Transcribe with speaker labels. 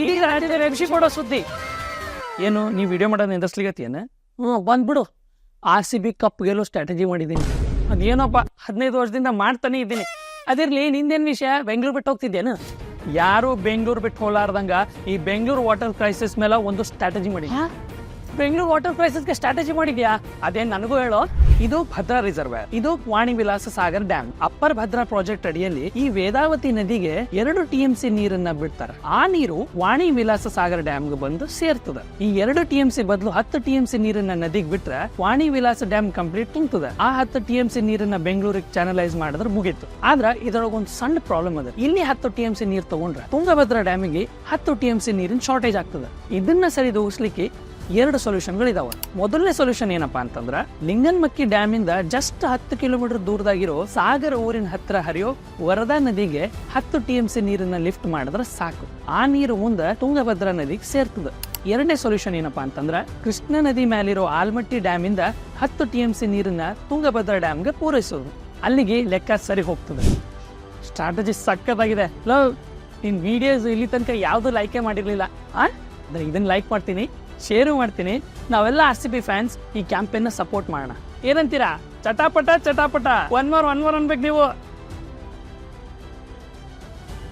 Speaker 1: ಇಡೀ ರಾಜ್ಯದ ರೆಬ್ಸಿ ಕೊಡೋ ಸುದ್ದಿ. ಏನು ನೀವು ವಿಡಿಯೋ ಮಾಡೋದು ನಿಂದರ್ಸ್ಲಿಗತ್ತೇನ ಹ್ಞೂ ಬಂದ್ಬಿಡು. ಆರ್ ಸಿ ಬಿ ಕಪ್ ಗೆಲ್ಲೋ ಸ್ಟ್ರಾಟಜಿ ಮಾಡಿದ್ದೀನಿ. ಅದೇನೋಪ್ಪ ಹದಿನೈದು ವರ್ಷದಿಂದ ಮಾಡ್ತಾನೆ ಇದ್ದೀನಿ. ಅದಿರ್ಲಿ ನಿಂದೇನು ವಿಷಯ? ಬೆಂಗಳೂರು ಬಿಟ್ಟು ಹೋಗ್ತಿದ್ದೇನು ಯಾರು ಬೆಂಗಳೂರು ಬಿಟ್ಟು ಹೋಗ್ಲಾರ್ದಂಗ ಈ ಬೆಂಗಳೂರು ವಾಟರ್ ಕ್ರೈಸಿಸ್ ಮೇಲೆ ಒಂದು ಸ್ಟ್ರಾಟಜಿ ಮಾಡಿ. ಬೆಂಗಳೂರು ವಾಟರ್ ಕ್ರೈಸಿಸ್ಗೆ ಸ್ಟ್ರಾಟಜಿ ಮಾಡಿದ್ಯಾ? ಅದೇ ನನಗೂ ಹೇಳೋ, ಇದು ಭದ್ರಾ ರಿಸರ್ವ್ ಇದು Vani Vilasa Sagar dam upper Bhadra project ಅಡಿಯಲ್ಲಿ ಈ ವೇದಾವತಿ ನದಿಗೆ ಎರಡು ಟಿಎಂಸಿ ನೀರನ್ನ ಬಿಡ್ತಾರೆ. ಆ ನೀರು ವಾಣಿ ವಿಲಾಸ ಸಾಗರ್ ಡ್ಯಾಮ್ಗೆ ಬಂದು ಸೇರ್ತದ. ಈ ಎರಡು ಟಿಎಂಸಿ ಬದಲು ಹತ್ತು ಟಿಎಂಸಿ ನೀರನ್ನ ನದಿಗೆ ಬಿಟ್ರೆ ವಾಣಿ ವಿಲಾಸ ಡ್ಯಾಮ್ ಕಂಪ್ಲೀಟ್ ತುಂಬುತ್ತದೆ ಆ ಹತ್ತು ಟಿಎಂಸಿ ನೀರನ್ನ ಬೆಂಗಳೂರಿಗೆ ಚಾನಲೈಸ್ ಮಾಡಿದ್ರೆ ಮುಗೀತು. ಆದ್ರೆ ಇದ್ರೊಳಗೆ ಒಂದು ಸಣ್ಣ ಪ್ರಾಬ್ಲಮ್ ಅದ. ಇಲ್ಲಿ ಹತ್ತು ಟಿಎಂಸಿ ನೀರು ತಗೊಂಡ್ರೆ ತುಂಗಭದ್ರಾ ಡ್ಯಾಮಿಗೆ ಹತ್ತು ಟಿಎಂಸಿ ನೀರಿನ ಶಾರ್ಟೇಜ್ ಆಗ್ತದೆ. ಇದನ್ನ ಸರಿದೂಗಿಸ್ಲಿಕ್ಕೆ ಎರಡು ಸೊಲ್ಯೂಷನ್ಗಳು ಇದಾವೆ ಮೊದಲನೇ ಸೊಲ್ಯೂಷನ್ ಏನಪ್ಪಾ ಅಂತಂದ್ರ, ಲಿಂಗನ್ಮಕ್ಕಿ ಡ್ಯಾಮ್ ಇಂದ ಜಸ್ಟ್ ಹತ್ತು ಕಿಲೋಮೀಟರ್ ದೂರದಾಗಿರೋ ಸಾಗರ ಊರಿನ ಹತ್ತಿರ ಹರಿಯೋ ವರದಾ ನದಿಗೆ ಹತ್ತು ಟಿ ಎಂ ಸಿ ನೀರನ್ನ ಲಿಫ್ಟ್ ಮಾಡಿದ್ರೆ ಸಾಕು. ಆ ನೀರು ಮುಂದೆ ತುಂಗಭದ್ರಾ ನದಿಗೆ ಸೇರ್ತದೆ. ಎರಡನೇ ಸೊಲ್ಯೂಷನ್ ಏನಪ್ಪಾ ಅಂತಂದ್ರ, ಕೃಷ್ಣ ನದಿ ಮೇಲಿರೋ ಆಲ್ಮಟ್ಟಿ ಡ್ಯಾಮ್ ಇಂದ ಹತ್ತು ಟಿ ಎಂ ಸಿ ನೀರನ್ನ ತುಂಗಭದ್ರಾ ಡ್ಯಾಮ್ಗೆ ಪೂರೈಸೋದು. ಅಲ್ಲಿಗೆ ಲೆಕ್ಕ ಸರಿ ಹೋಗ್ತದೆ. ಸ್ಟ್ರಾಟಜಿ ಸಕ್ಕತ್ತಾಗಿದೆ. ಲವ್ ನಿನ್ ವಿಡಿಯೋಸ್ ಇಲ್ಲಿ ತನಕ ಯಾವುದು ಲೈಕೇ ಮಾಡಿರ್ಲಿಲ್ಲ. ಅಂದ್ರೆ ಇದನ್ನ ಲೈಕ್ ಮಾಡ್ತೀನಿ. ಶೇರು ಮಾಡ್ತೀನಿ. ನಾವೆಲ್ಲ ಆರ್ ಸಿ ಬಿ ಫ್ಯಾನ್ಸ್, ಈ ಕ್ಯಾಂಪೇನ್ನ ಸಪೋರ್ಟ್ ಮಾಡೋಣ. ಏನಂತೀರಾ? ಚಟಾಪಟ ಚಟಾಪಟ. ಒನ್ ಮೋರ್ ಒನ್ ಮೋರ್ ಅನ್ಬೇಕು ನೀವು.